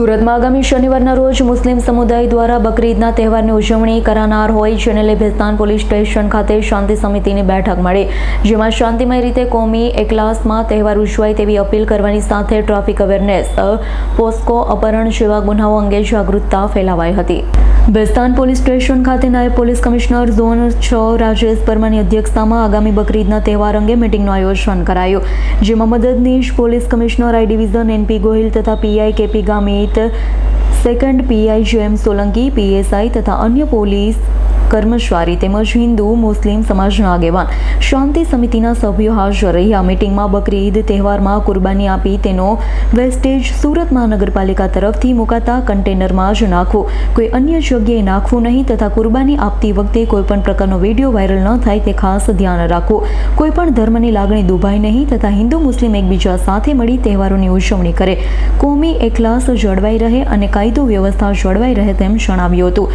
સુરતમાં આગામી શનિવારના રોજ મુસ્લિમ સમુદાય દ્વારા બકરીદના તહેવારની ઉજવણી કરાનાર હોય જેને લઈ ભેસ્તાન પોલીસ સ્ટેશન ખાતે શાંતિ સમિતિની બેઠક મળી. જેમાં શાંતિમય રીતે કોમી એકલાસમાં તહેવાર ઉજવાય તેવી અપીલ કરવાની સાથે ટ્રાફિક અવેરનેસ, પોસ્કો અપહરણ જેવા ગુનાઓ અંગે જાગૃતતા ફેલાવાઈ હતી. ભેસ્તાન પોલીસ સ્ટેશન ખાતે નાયબ પોલીસ કમિશનર ઝોન છ રાજેશ પરમાની અધ્યક્ષતામાં આગામી બકરીદના તહેવાર અંગે મિટિંગનું આયોજન કરાયું, જેમાં મદદનીશ police commissioner I division NP Gohil તથા PI KP Gamit, second PI JM Solanki PSI તથા અન્ય પોલીસ કર્મચારી તેમજ હિન્દુ, મુસ્લિમ સમાજના આગેવાન. શાંતિ સમિતિના સભ્યો હાજર રહી આ મિટિંગમાં બકરી ઈદ તહેવારમાં કુરબાની આપી તેનો વેસ્ટેજ સુરત મહાનગરપાલિકા તરફથી મુકાતા કન્ટેનરમાં જ નાખવું કોઈ અન્ય જગ્યાએ નાખવું નહીં તથા કુરબાની આપતી વખતે કોઈપણ પ્રકારનો વીડિયો વાયરલ ન થાય તે ખાસ ધ્યાન રાખવું કોઈપણ ધર્મની લાગણી દુભાય નહીં તથા હિન્દુ, મુસ્લિમ એકબીજા સાથે મળી તહેવારોની ઉજવણી કરે. કોમી એકલાસ જળવાઈ રહે અને કાયદો વ્યવસ્થા જળવાઈ રહે તેમ જણાવ્યું હતું.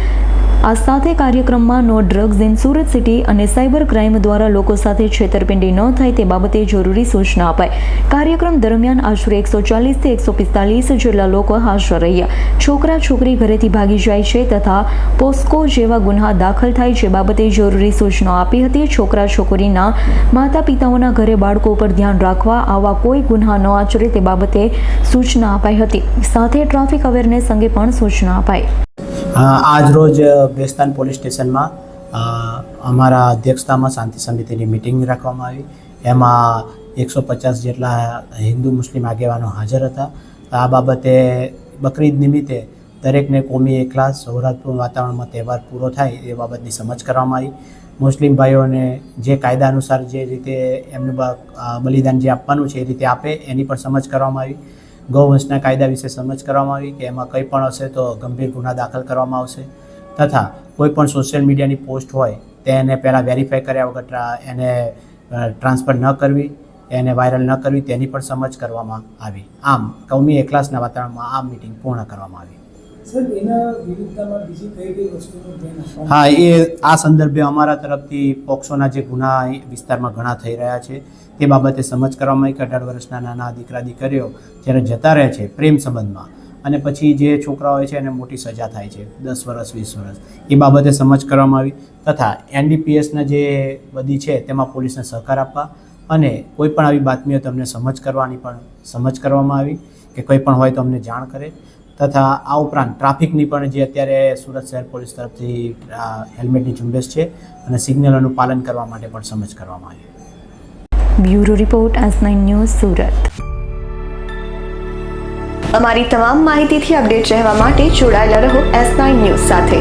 આ સાથે કાર્યક્રમમાં no drugs in Surat city અને સાયબર ક્રાઇમ દ્વારા લોકો સાથે છેતરપિંડી ન થાય તે બાબતે જરૂરી સૂચના અપાય કાર્યક્રમ દરમિયાન આશરે એકસો ચાલીસથી એકસો પિસ્તાલીસ જેટલા લોકો હાજર રહ્યા. છોકરા છોકરી ઘરેથી ભાગી જાય છે તથા પોસ્કો જેવા ગુન્હા દાખલ થાય છે. બાબતે જરૂરી સૂચના આપી હતી. છોકરા છોકરીના માતા પિતાઓના ઘરે બાળકો ઉપર ધ્યાન રાખવા આવા કોઈ ગુન્હા ન આચરે તે બાબતે સૂચના અપાઈ હતી. સાથે ટ્રાફિક અવેરનેસ અંગે પણ સૂચના અપાઈ. આજ રોજ બેસ્તાન પોલીસ સ્ટેશનમાં અમારા અધ્યક્ષતામાં શાંતિ સમિતિની મિટિંગ રાખવામાં આવી. એમાં એકસો પચાસ જેટલા હિન્દુ મુસ્લિમ આગેવાનો હાજર હતા. આ બાબતે બકરીદ નિમિત્તે દરેકને કોમી એકલાસ, સૌરાષ્ટ્રપૂર્ણ વાતાવરણમાં તહેવાર પૂરો થાય એ બાબતની સમજ કરવામાં આવી. મુસ્લિમ ભાઈઓને જે કાયદા અનુસાર જે રીતે એમનું બલિદાન જે આપવાનું છે એ રીતે આપે એની પણ સમજ કરવામાં આવી. ગૌવંશના કાયદા વિશે સમજ કરવામાં આવી કે એમાં કંઈ પણ હશે તો ગંભીર ગુના દાખલ કરવામાં આવશે. તથા કોઈ પણ સોશિયલ મીડિયાની પોસ્ટ હોય તેને પહેલાં વેરીફાઈ કર્યા વગર એને ટ્રાન્સફર ન કરવી, એને વાયરલ ન કરવી, તેની પણ સમજ કરવામાં આવી. આમ, કૌમી એકલાસના વાતાવરણમાં આ મિટિંગ પૂર્ણ કરવામાં આવી. હા એ આ સંદર્ભે અમારા તરફથી પોક્સોના જે ગુના વિસ્તારમાં ઘણા થઈ રહ્યા છે. તે બાબતે સમજ કરવામાં આવી કે અઢાર વર્ષના નાના દીકરા દીકરીઓ જ્યારે જતા રહે છે પ્રેમ સંબંધમાં અને પછી જે છોકરા હોય છે એને મોટી સજા થાય છે દસ વર્ષ વીસ વર્ષ એ બાબતે સમજ કરવામાં આવી તથા એનડીપીએસના જે બધી છે તેમાં પોલીસને સહકાર આપવા અને કોઈ પણ આવી બાતમીઓ તમને સમજ કરવાની પણ સમજ કરવામાં આવી કે કંઈ પણ હોય તો અમને જાણ કરે. તથા આ ઉપરાંત ટ્રાફિકની પણ જે અત્યારે સુરત શહેર પોલીસ તરફથી હેલ્મેટની ઝુંબેશ છે અને સિગ્નલોનું પાલન કરવા માટે પણ સમજ કરવામાં આવી. Bureau report S nine news Surat. અમારી તમામ માહિતીથી અપડેટ રહેવા માટે જોડાયેલા રહો એસ નાઇન ન્યૂઝ સાથે.